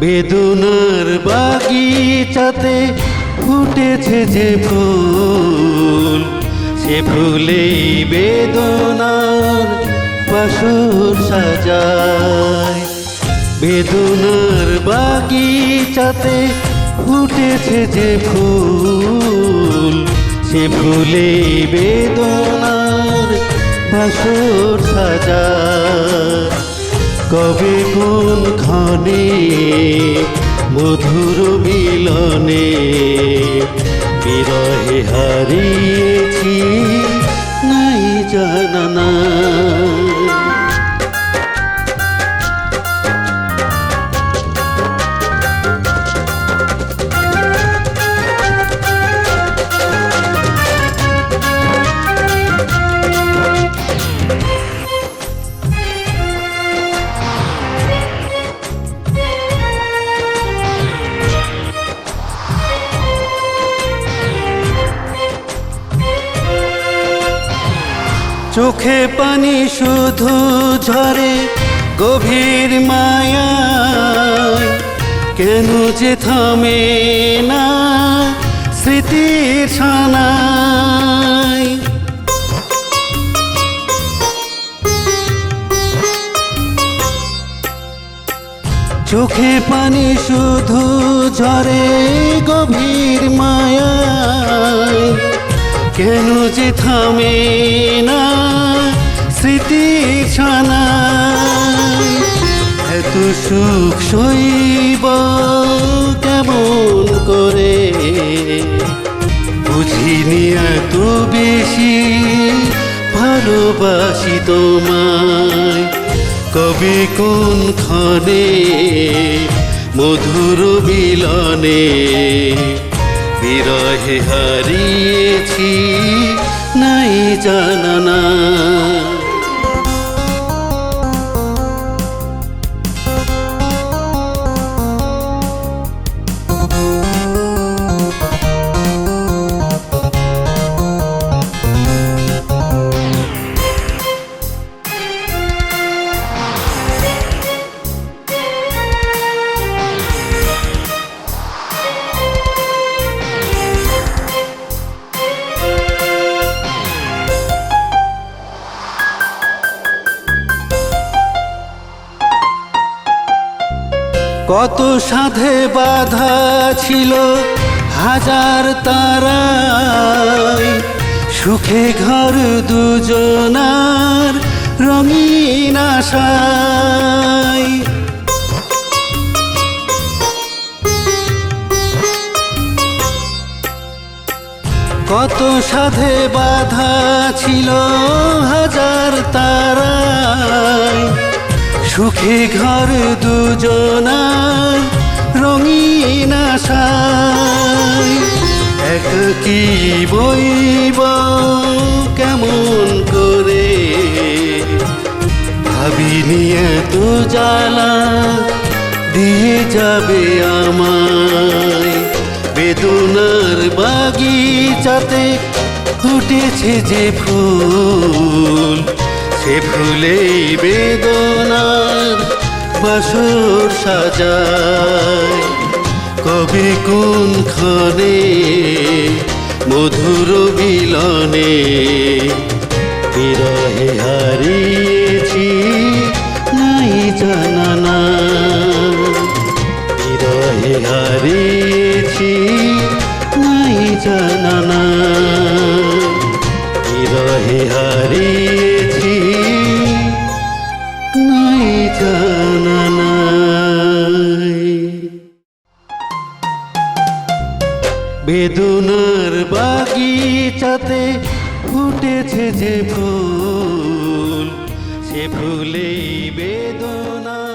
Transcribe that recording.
বেদনার বাগিচাতে ফুটেছে যে ফুল, সে ফুলেই বেদনার বাসর সাজায়। বেদনার বাগিচাতে ফুটেছে যে ফুল, সে ফুলে বেদনার বাসর সাজায়। কবে কোন খানে মধুর মিলনে বিরহে হারিয়েছি নাই জানা চোখে পানি শুধু ঝরে গভীর মায়া। কেন যে থামে না স্মৃতির ছানায় চোখে পানি শুধু ঝরে গভীর মায়ায় কেন যে থামে না স্মৃতি ছানায় এত সুখ সইব কেমন করে? বুঝিনি এত বেশি ভালোবাসি তোমায়। কবে কোন ক্ষণে মধুর বিলনে বিরহে হারিয়েছি নাই জানা কত সাধে বাধা ছিল হাজার তারায় সুখে ঘর দুজনার রঙিন আশায়। কত সাধে বাধা ছিল হাজার তারায়। সুখে ঘর দুজনার রঙিন এক কি বইব কেমন করে? ভাবিনি এত জ্বালা দিয়ে যাবে আমায়। বেদনার বাগিচাতে ফুটেছে যে ফুল। সে ফুলেই বেদনার বাসর সাজায়। কবে কোন ক্ষণে মধুর বিলনে বিরহে হারিয়েছি, নাই জানা বিরহে হারিয়েছি, নাই জানা বিরহে হারিয়েছি বেদনার বাগিচাতে ফুটেছে যে ফুল সে ফুলেই সাজা